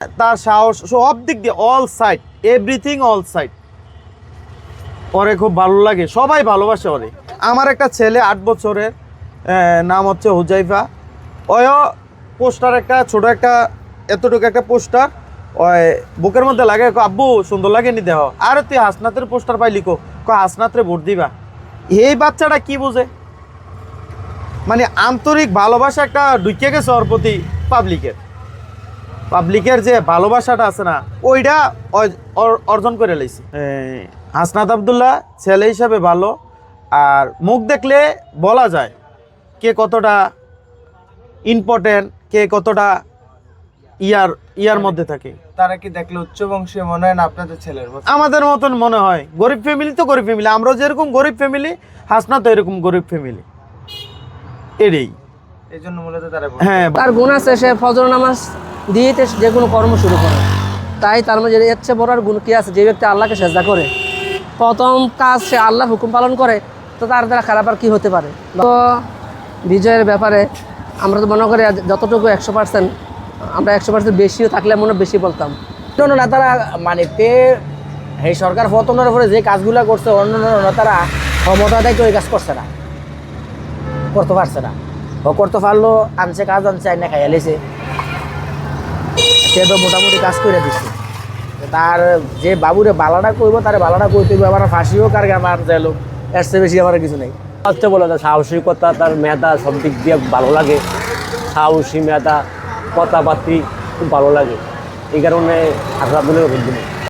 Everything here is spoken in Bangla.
তার সাহস সব দিক দিয়ে all side everything all side ওরে খুব ভালো লাগে, সবাই ভালোবাসে ওরে। আমার একটা ছেলে আট বছরের নাম হচ্ছে হুজাইফা। ওয়ও পোস্টার একটা, ছোট একটা, এতটুকু একটা পোস্টার। ওই বুকের মধ্যে লাগে আব্বু, সুন্দর লাগে নি দেহ। আর তুই হাসনাথের পোস্টার পাইলি কো? কয়, হাসনাতরে ভোট দিবা। এই বাচ্চাটা কি বুঝে? মানে আন্তরিক ভালোবাসা একটা ঢুকে গেছে ওর প্রতি পাবলিকের পাবলিকের যে ভালোবাসাটা আছে না ওইটা অর্জন করে লাইছে। হাসনাত আবদুল্লাহ ছেলে হিসাবে ভালো আর মুখ দেখলে বলা যায় কে কতটা ইম্পর্টেন্ট কে কতটা ইয়ার ইয়ার মধ্যে থাকে। তারা কি দেখলে উচ্চ বংশীয় মনে হয় না আপনাদের ছেলের আমাদের মতন মনে হয়। গরিব ফ্যামিলি তো গরিব ফ্যামিলি আমরা যেরকম গরিব ফ্যামিলি হাসনা তো এরকম গরিব ফ্যামিলি এটাই। এই জন্য মূলত তারা হ্যাঁ। তার গুণ আছে সে ফজর নামাজ দিয়েতে যে কোনো কর্ম শুরু করে। তাই তার মধ্যে চেয়ে বড় আর গুণ কি আছে? যে ব্যক্তি আল্লাহকে সেজদা করে, প্রথম কাজ সে আল্লাহর হুকুম পালন করে, তো তার দ্বারা খারাপ আর কি হতে পারে? তো বিজয়ের ব্যাপারে আমরা তো মনে করি, যতটুকু একশো পার্সেন্ট আমরা একশো পার্সেন্ট বেশিও থাকলে মনে বেশি বলতাম। অন্য নেতারা মানে পে এই সরকার পতনের পরে যে কাজগুলো করছে অন্য নেতারা ক্ষমতা দেয় তো এই কাজ করছে না। করতে পারছে না। ও করতে পারল, আনছে কাজ, আনছে আইনা খাইয়া লেছে। সে তো মোটামুটি কাজ করে দিচ্ছে তার যে বাবুরে বালাটা করব তার বালাটা করতে হবে আবার ফাঁসিও কার আমার যাইলো এর চেয়ে বেশি আমার কিছু নেই। হচ্ছে বলে তার সাহসিকতা, তার মেধা সব দিক দিয়ে ভালো লাগে। সাহসী মেধা, কথাবার্তি খুব ভালো লাগে। এই কারণে আশা ভোট দিন